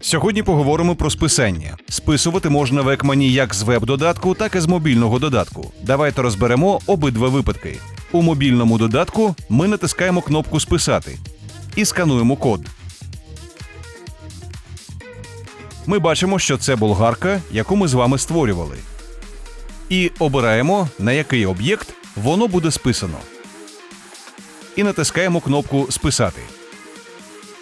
Сьогодні поговоримо про списання. Списувати можна в Екмані як з веб-додатку, так і з мобільного додатку. Давайте розберемо обидва випадки. У мобільному додатку ми натискаємо кнопку Списати і скануємо код. Ми бачимо, що це болгарка, яку ми з вами створювали. І обираємо, на який об'єкт воно буде списано. І натискаємо кнопку Списати.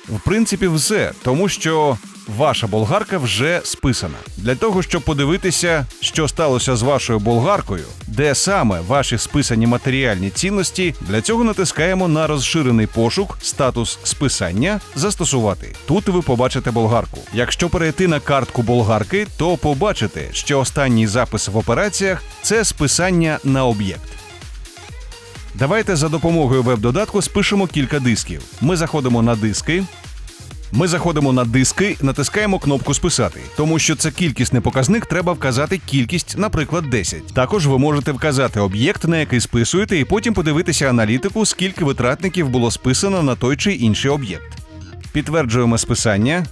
В принципі, все, тому що ваша болгарка вже списана. Для того, щоб подивитися, що сталося з вашою болгаркою, де саме ваші списані матеріальні цінності, для цього натискаємо на розширений пошук, статус списання, застосувати. Тут ви побачите болгарку. Якщо перейти на картку болгарки, то побачите, що останній запис в операціях це списання на об'єкт. Давайте за допомогою веб-додатку спишемо кілька дисків. Ми заходимо на диски. Ми заходимо на диски, натискаємо кнопку Списати, тому що це кількісний показник, треба вказати кількість, наприклад, 10. Також ви можете вказати об'єкт, на який списуєте, і потім подивитися аналітику, скільки витратників було списано на той чи інший об'єкт. Підтверджуємо списання.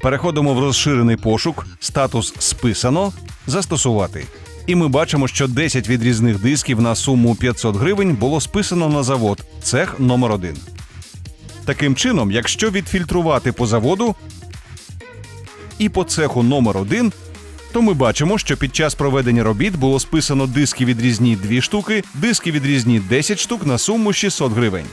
Переходимо в розширений пошук, статус списано, застосувати. І ми бачимо, що 10 відрізних дисків на суму 500 гривень було списано на завод, цех номер 1 Таким чином, якщо відфільтрувати по заводу і по цеху номер 1 то ми бачимо, що під час проведення робіт було списано диски відрізні 2 штуки, диски відрізні 10 штук на суму 600 гривень.